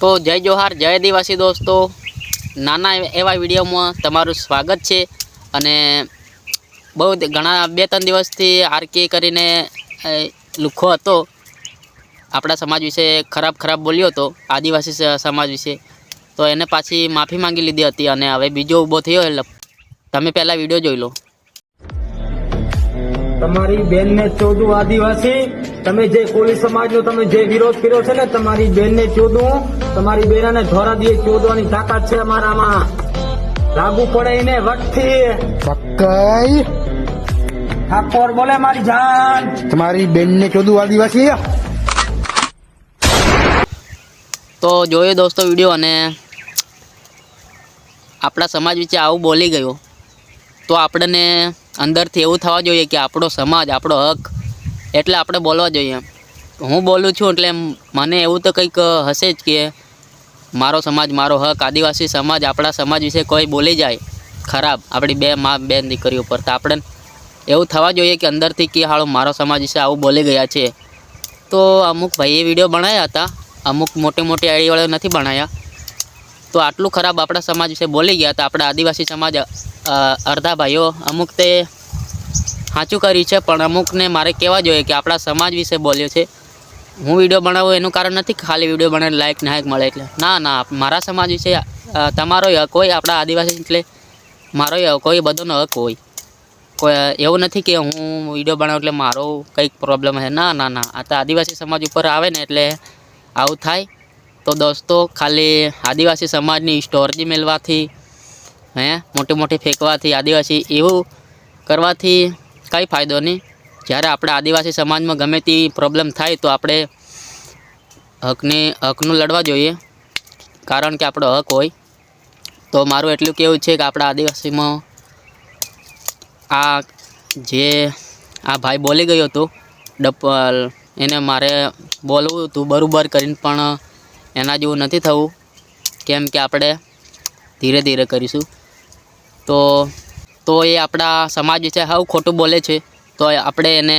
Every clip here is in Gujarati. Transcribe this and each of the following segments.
તો જય જોહાર, જય આદિવાસી દોસ્તો. નાના એવા વિડીયોમાં તમારું સ્વાગત છે. અને બહુ ઘણા બે ત્રણ દિવસથી આરકે કરીને લુખો હતો. આપણા સમાજ વિશે ખરાબ ખરાબ બોલ્યો હતો, આદિવાસી સમાજ વિશે. તો એને પાછી માફી માંગી લીધી હતી અને હવે બીજો ઊભો થયો એટલે તમે પહેલાં વીડિયો જોઈ લો. તમારી બેન ચૌદ આદિવાસી. તમે જે કોળી સમાજ નો તમે જે વિરોધ કર્યો છે ને તમારી બેન ને ચોદું તમારી બેનાને ધોરા દીએ ચોદવાની તાકાત છે અમારામાં. લાગુ પડે એને વટથી પક્કાઈ. ઠાકોર બોલે મારી જાન. તમારી બેનને ચોદું આદિવાસી. તો જોયો દોસ્તો વીડિયો અને આપણા સમાજ વિશે આવું બોલી ગયો. તો આપણને અંદરથી એવું થવા જોઈએ કે આપણો સમાજ આપણો હક એટલે આપણે બોલવા જોઈએ હું બોલું છું એટલે મને એવું તો કંઈક હશે જ કે મારો સમાજ મારો હક, આદિવાસી સમાજ, આપણા સમાજ વિશે કોઈ બોલી જાય, ખરાબ, આપણી બે મા બેન દીકરીઓ પર. તો આપણે એવું થવા જોઈએ કે અંદરથી કે હાળો મારો સમાજ વિશે આવું બોલી ગયા છે. તો અમુક ભાઈએ વીડિયો બનાવ્યા હતા. અમુક મોટી મોટી આઈડીવાળા નથી બનાવ્યા તો આટલું ખરાબ આપણા સમાજ વિશે બોલી ગયા હતા આપણા આદિવાસી સમાજ અડધા ભાઈઓ અમુક તે સાચું કર્યું છે, પણ અમુકને મારે કહેવા જોઈએ કે આપણા સમાજ વિશે બોલ્યો છે. હું વીડિયો બનાવું એનું કારણ નથી ખાલી વીડિયો બનાવીને લાઈક નાયક મળે એટલે. ના ના મારા સમાજ વિશે તમારો હક હોય આપણા આદિવાસી એટલે મારો હક હોય બધાનો હક હોય. કોઈ, એવું નથી કે હું વીડિયો બનાવું એટલે મારો કંઈક પ્રોબ્લેમ છે ના ના ના, આ તો આદિવાસી સમાજ ઉપર આવે ને એટલે આવું થાય. તો દોસ્તો, ખાલી આદિવાસી સમાજની સ્ટોરજી મેળવાથી, હે મોટી મોટી ફેંકવાથી આદિવાસી એવું કરવાથી કંઈ ફાયદો નહીં. જ્યારે આપણે આદિવાસી સમાજમાં ગમે તે પ્રોબ્લેમ થાય તો આપણે હકને, હકનું લડવા જોઈએ. કારણ કે આપણો હક હોય. તો મારું એટલું કેવું છે કે આપણા આદિવાસીમાં આ જે આ ભાઈ બોલી ગયો હતો, ડપલ, એને મારે બોલવું હતું બરાબર કરીને પણ એના જેવું નથી થવું. કેમ કે આપણે ધીરે ધીરે કરીશું. તો તો એ આપણા સમાજ વિશે હાવ ખોટું બોલે છે. તો આપણે એને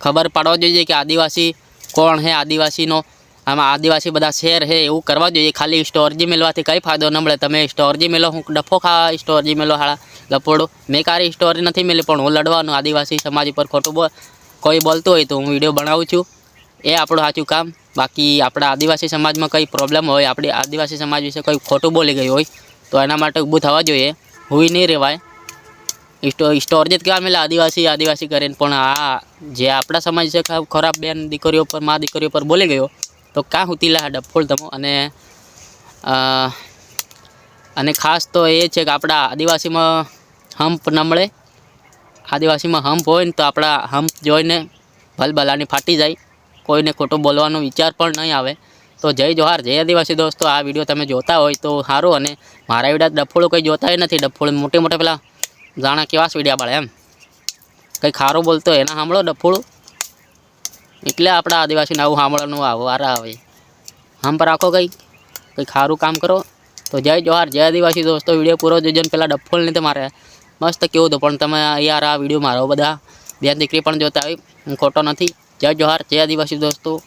ખબર પાડવા જોઈએ કે આદિવાસી કોણ છે આદિવાસીનો. આમાં આદિવાસી બધા શેર છે એવું કરવા જોઈએ. ખાલી સ્ટોરજી મેળવાથી કંઈ ફાયદો ન મળે. તમે સ્ટોરજી મેળો હું ડફો ખા સ્ટોરજી મેળો હાળા ગપોડો મેં કારી સ્ટોરી નથી મેળી પણ હું લડવાનું આદિવાસી સમાજ ઉપર ખોટું બોલ, કોઈ બોલતું હોય તો હું વીડિયો બનાવું છું. એ આપણું સાચું કામ. બાકી આપણા આદિવાસી સમાજમાં કંઈ પ્રોબ્લેમ હોય, આપણી આદિવાસી સમાજ વિશે કંઈ ખોટું બોલી ગયું હોય, તો એના માટે ઊભું થવા જોઈએ. હુઈ નહીં રહેવાય સ્ટો સ્ટોરજી જ કહેવા મળે આદિવાસી આદિવાસી કરીને. પણ આ જે આપણા સમાજ છે, ખરાબ- ખરાબ બેન દીકરીઓ પર, મા દીકરીઓ પર બોલી ગયો, તો કાં હુતીલા ડફોળ તમો અને અને ખાસ તો એ છે કે આપણા આદિવાસીમાં હંપ ન મળે. આદિવાસીમાં હંપ હોય ને તો આપણા હંપ જોઈને ભલભલાની ફાટી જાય. કોઈને ખોટો બોલવાનો વિચાર પણ નહીં આવે. તો જય જોહાર, જય આદિવાસી દોસ્તો. આ વીડિયો તમે જોતા હોય તો સારું. અને મારા વીડિયો ડફોળું કંઈ જોતા નથી. ડફોળ મોટે મોટે પેલા જાણા કેવા સ્વીડિયા બાળે એમ. કંઈ ખારું બોલતો એના સાંભળો ડફોળું. એટલે આપણા આદિવાસીને આવું સાંભળવાનું વારા આવે. આમ પર રાખો કંઈ. કંઈ ખારું કામ કરો. તો જય જોહાર, જય આદિવાસી દોસ્તો. વીડિયો પૂરો જોજો ને પેલા ડફોલ નહીં મારે મસ્ત કેવું હતું. પણ તમે યાર આ વીડિયો મારો બધા. બેન દીકરી પણ જોતા આવી હું ખોટો નથી. જય જોહાર, જય આદિવાસી દોસ્તો.